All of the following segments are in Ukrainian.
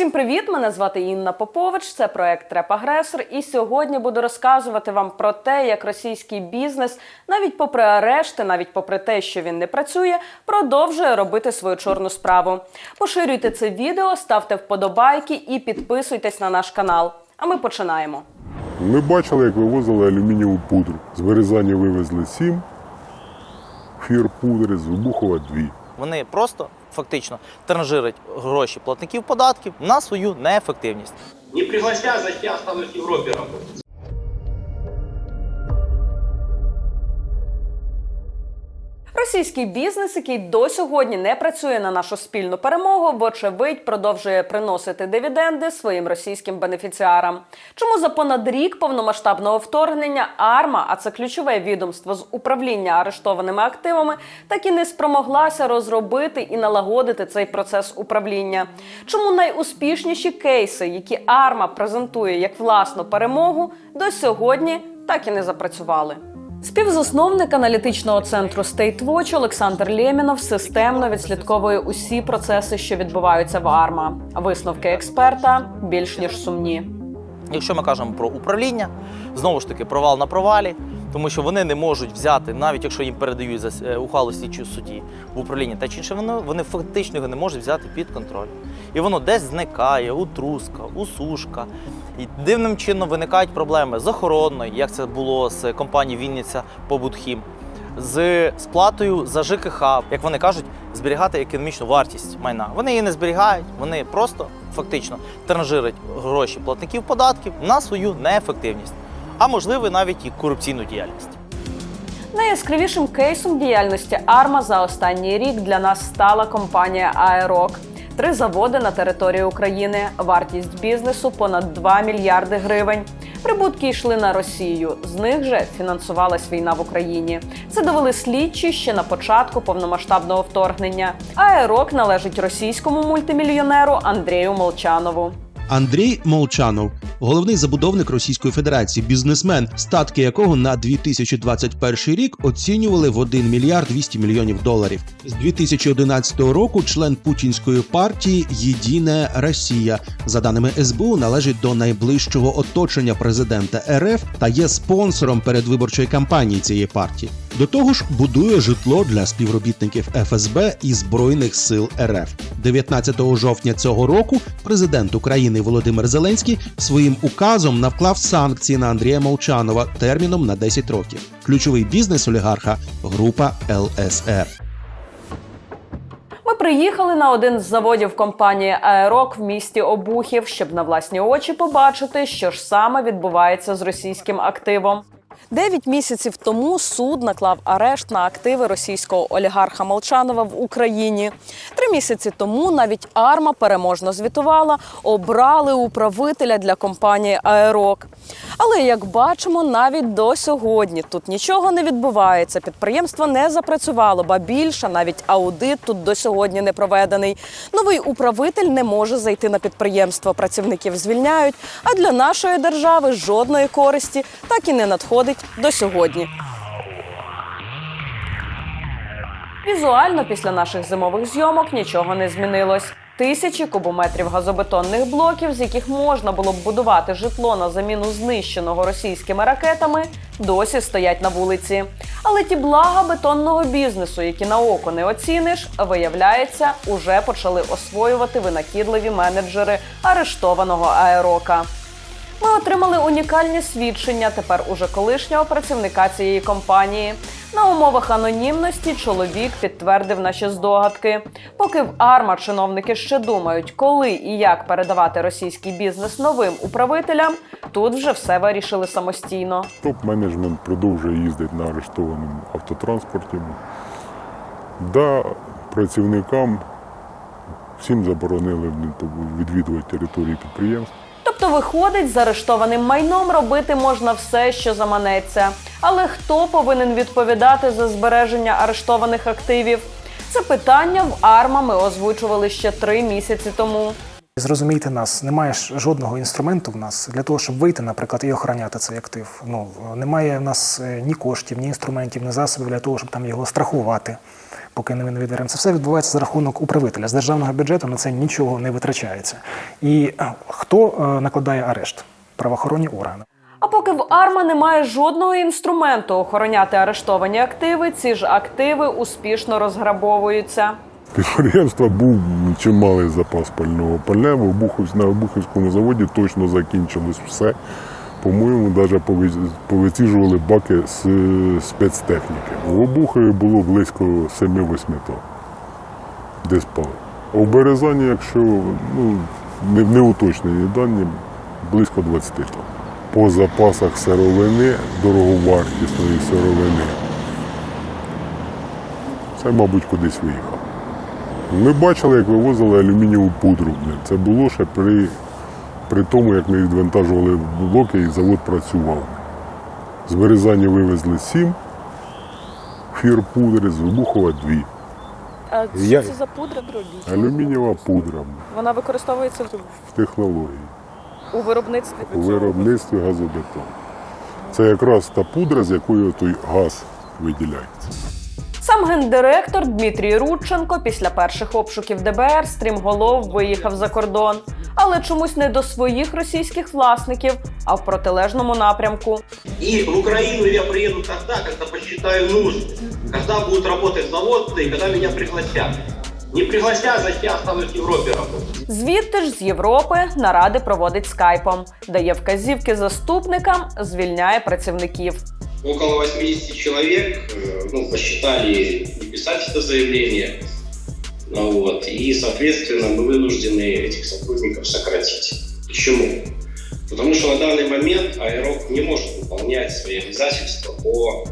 Всім привіт! Мене звати Інна Попович. Це проект Треп Агресор. І сьогодні буду розказувати вам про те, як російський бізнес, навіть попри арешти, навіть попри те, що він не працює, продовжує робити свою чорну справу. Поширюйте це відео, ставте вподобайки і підписуйтесь на наш канал. А ми починаємо. Ми бачили, як вивозили алюмінієву пудру. З Березані вивезли 7 фір пудри, з Вибухова 2. Вони просто фактично транжирить гроші платників податків на свою неефективність. Не приглася, я останусь в Европе работать. Російський бізнес, який до сьогодні не працює на нашу спільну перемогу, вочевидь продовжує приносити дивіденди своїм російським бенефіціарам. Чому за понад рік повномасштабного вторгнення АРМА, а це ключове відомство з управління арештованими активами, так і не спромоглася розробити і налагодити цей процес управління? Чому найуспішніші кейси, які АРМА презентує як власну перемогу, до сьогодні так і не запрацювали? Співзасновник аналітичного центру State Олександр Лємінов системно відслідковує усі процеси, що відбуваються в АРМА. Висновки експерта більш ніж сумні. Якщо ми кажемо про управління, знову ж таки провал на провалі, тому що вони не можуть взяти, навіть якщо їм передають е, ухвалу слідчого судді в управління та чи інше, вони, вони фактично його не можуть взяти під контроль. І воно десь зникає, утруска, усушка. І дивним чином виникають проблеми з охороною, як це було з компанією Вінниця Побутхім, з сплатою за ЖКХ, як вони кажуть, зберігати економічну вартість майна. Вони її не зберігають, вони просто фактично транжирять гроші платників податків на свою неефективність, а можливо навіть і корупційну діяльність. Найяскравішим кейсом діяльності АРМА за останній рік для нас стала компанія Аерок. Три заводи на території України, вартість бізнесу понад 2 мільярди гривень. Прибутки йшли на Росію. З них же фінансувалась війна в Україні. Це довели слідчі ще на початку повномасштабного вторгнення. Аерок належить російському мультимільйонеру Андрію Молчанову. Андрій Молчанов, головний забудовник Російської Федерації, бізнесмен, статки якого на 2021 рік оцінювали в 1 мільярд 200 мільйонів доларів. З 2011 року член путінської партії Єдина Росія, за даними СБУ, належить до найближчого оточення президента РФ та є спонсором передвиборчої кампанії цієї партії. До того ж, будує житло для співробітників ФСБ і збройних сил РФ. 19 жовтня цього року президент України Володимир Зеленський своїм указом навклав санкції на Андрія Молчанова терміном на 10 років. Ключовий бізнес олігарха група ЛСР. Ми приїхали на один з заводів компанії Аерок в місті Обухів, щоб на власні очі побачити, що ж саме відбувається з російським активом. Дев'ять місяців тому суд наклав арешт на активи російського олігарха Молчанова в Україні. Три місяці тому навіть Арма переможно звітувала, обрали управителя для компанії Аерок. Але як бачимо, навіть до сьогодні тут нічого не відбувається. Підприємство не запрацювало, ба більше навіть аудит тут до сьогодні не проведений. Новий управитель не може зайти на підприємство. Працівників звільняють. А для нашої держави жодної користі так і не надходить до сьогодні. Візуально після наших зимових зйомок нічого не змінилось. Тисячі кубометрів газобетонних блоків, з яких можна було б будувати житло на заміну знищеного російськими ракетами, досі стоять на вулиці. Але ті блага бетонного бізнесу, які на око не оціниш, виявляється, уже почали освоювати винахідливі менеджери арештованого аерока. Ми отримали унікальні свідчення тепер уже колишнього працівника цієї компанії. На умовах анонімності чоловік підтвердив наші здогадки. Поки в АРМА чиновники ще думають, коли і як передавати російський бізнес новим управителям, тут вже все вирішили самостійно. Топ-менеджмент продовжує їздити на арештованому автотранспорті. Да, працівникам всім заборонили відвідувати території підприємств. Тобто, виходить, з арештованим майном робити можна все, що заманеться. Але хто повинен відповідати за збереження арештованих активів? Це питання в АРМА ми озвучували ще три місяці тому. Зрозумійте нас, немає жодного інструменту в нас для того, щоб вийти, наприклад, і охороняти цей актив. Ну немає в нас е, ні коштів, ні інструментів, ні засобів для того, щоб там його страхувати, поки не відберемо. Це все відбувається за рахунок управителя. З державного бюджету на це нічого не витрачається. І е, хто е, накладає арешт? Правоохоронні органи. А поки в АРМА немає жодного інструменту охороняти арештовані активи, ці ж активи успішно розграбовуються. Підприємства був чималий запас пального. Пальне в Обуховсь- на Обухівському заводі точно закінчилось все. По-моєму, навіть повиціжували баки з спецтехніки. В Обухові було близько 7-8 тонн. Де спали. В Березані, якщо ну, не, не уточнені дані, близько 20 тонн. По запасах сировини, дороговартісної сировини. Це, мабуть, кудись виїхав. Ми бачили, як вивозили алюмінієву пудру. Це було ще при, при тому, як ми відвантажували блоки і завод працював. З Березані вивезли сім фір пудри, з Вибухова дві. А що Я- це за пудра дробіть? Алюмінієва пудра Вона використовується в технології, у виробництві у виробництві газобетону. Це якраз та пудра, з якої той газ виділяється. Сам гендиректор Дмитрій Рудченко після перших обшуків ДБР стрімголов виїхав за кордон, але чомусь не до своїх російських власників, а в протилежному напрямку. И в Украину я приеду тогда, когда посчитаю нужным. Когда будет работать завод и когда меня пригласят. Не пригласят, значит я останусь в Европе работать. Звідти ж з Європи наради проводить скайпом, дає вказівки заступникам, звільняє працівників. Около 80 человек э, ну, посчитали не писать это заявление. Ну, вот, и, соответственно, мы вынуждены этих сотрудников сократить. Почему? Потому что на данный момент Аэрок не может выполнять свои обязательства по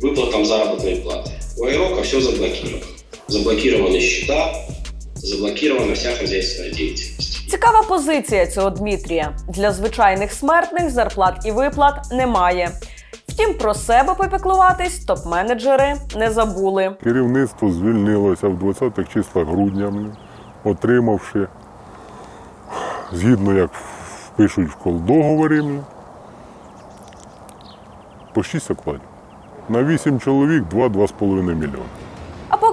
выплатам заработной платы. У Аэрока все заблокировано. Заблокированы счета, заблокирована вся хозяйственная деятельность. Цікава позиція цього Дмитрія. Для звичайних смертних зарплат і виплат немає. Втім, про себе попіклуватись топ-менеджери не забули. Керівництво звільнилося в 20-х числах грудня, отримавши, згідно як пишуть в колдоговорі, по 6 окладів. На 8 чоловік 2-2,5 мільйони.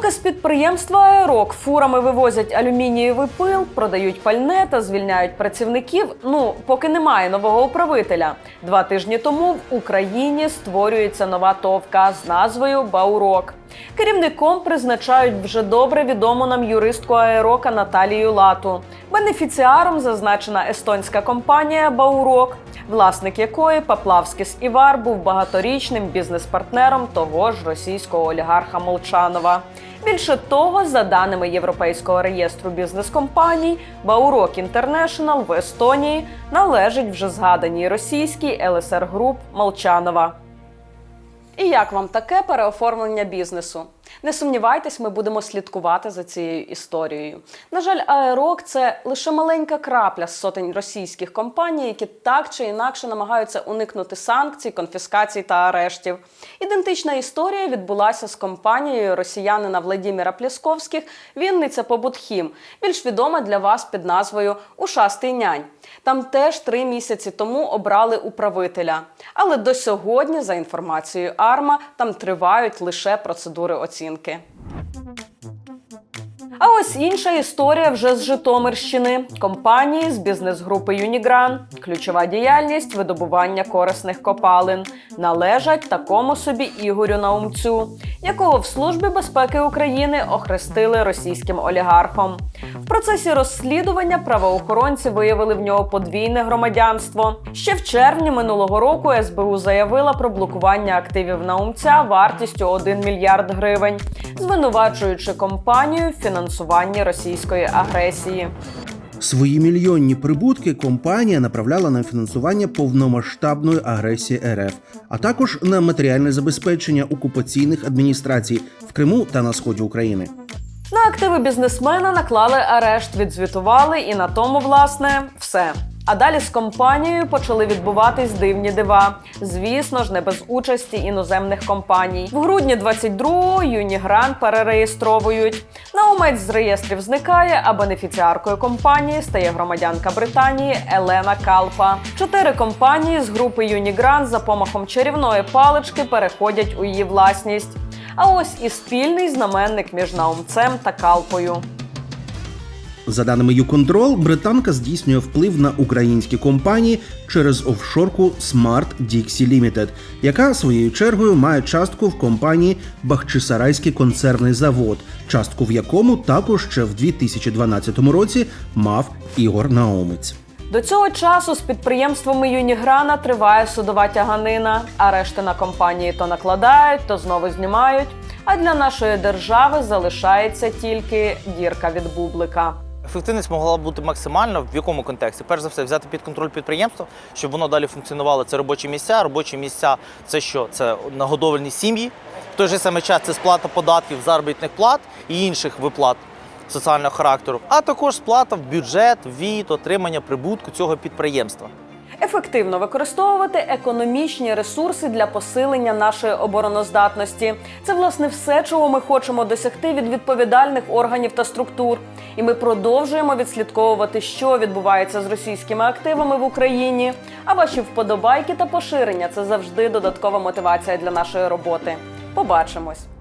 Поки з підприємства Аерок фурами вивозять алюмінієвий пил, продають пальне та звільняють працівників. Ну поки немає нового управителя. Два тижні тому в Україні створюється нова товка з назвою Баурок. Керівником призначають вже добре відому нам юристку Аерока Наталію Лату. Бенефіціаром зазначена естонська компанія Баурок, власник якої Паплавськіс Івар був багаторічним бізнес-партнером того ж російського олігарха Молчанова. Більше того, за даними Європейського реєстру бізнес-компаній, Баурок Інтернешнл в Естонії належить вже згаданій російській ЛСР Груп Молчанова. І як вам таке переоформлення бізнесу? Не сумнівайтесь, ми будемо слідкувати за цією історією. На жаль, Аерок це лише маленька крапля з сотень російських компаній, які так чи інакше намагаються уникнути санкцій, конфіскацій та арештів. Ідентична історія відбулася з компанією росіянина Владіміра Плісковських Вінниця Побутхім, більш відома для вас під назвою Ушастий нянь. Там теж три місяці тому обрали управителя. Але до сьогодні, за інформацією АРМА, там тривають лише процедури оцінки оцінки. А ось інша історія вже з Житомирщини. Компанії з бізнес-групи Юнігран. Ключова діяльність видобування корисних копалин належать такому собі Ігорю Наумцю, якого в Службі безпеки України охрестили російським олігархом. В процесі розслідування правоохоронці виявили в нього подвійне громадянство. Ще в червні минулого року СБУ заявила про блокування активів Наумця вартістю 1 мільярд гривень, звинувачуючи компанію в російської агресії. Свої мільйонні прибутки компанія направляла на фінансування повномасштабної агресії РФ, а також на матеріальне забезпечення окупаційних адміністрацій в Криму та на сході України. На активи бізнесмена наклали арешт, відзвітували, і на тому, власне, все. А далі з компанією почали відбуватись дивні дива. Звісно ж, не без участі іноземних компаній. В грудні 22-го Юнігран перереєстровують. Наумець з реєстрів зникає, а бенефіціаркою компанії стає громадянка Британії Елена Калпа. Чотири компанії з групи Юнігран за помахом чарівної палички переходять у її власність. А ось і спільний знаменник між наумцем та Калпою. За даними YouControl, британка здійснює вплив на українські компанії через офшорку Smart Dixie Limited, яка своєю чергою має частку в компанії Бахчисарайський консервний завод, частку в якому також ще в 2012 році мав Ігор Наумець. До цього часу з підприємствами Юніграна триває судова тяганина. Арешти на компанії то накладають, то знову знімають. А для нашої держави залишається тільки дірка від бублика. Ефективність могла бути максимальна в якому контексті? Перш за все, взяти під контроль підприємство, щоб воно далі функціонувало. Це робочі місця. Робочі місця це що? Це нагодовлені сім'ї. В той же самий час це сплата податків, заробітних плат і інших виплат соціального характеру, а також сплата в бюджет від отримання прибутку цього підприємства. Ефективно використовувати економічні ресурси для посилення нашої обороноздатності. Це власне все, чого ми хочемо досягти від відповідальних органів та структур. І ми продовжуємо відслідковувати, що відбувається з російськими активами в Україні. А ваші вподобайки та поширення це завжди додаткова мотивація для нашої роботи. Побачимось.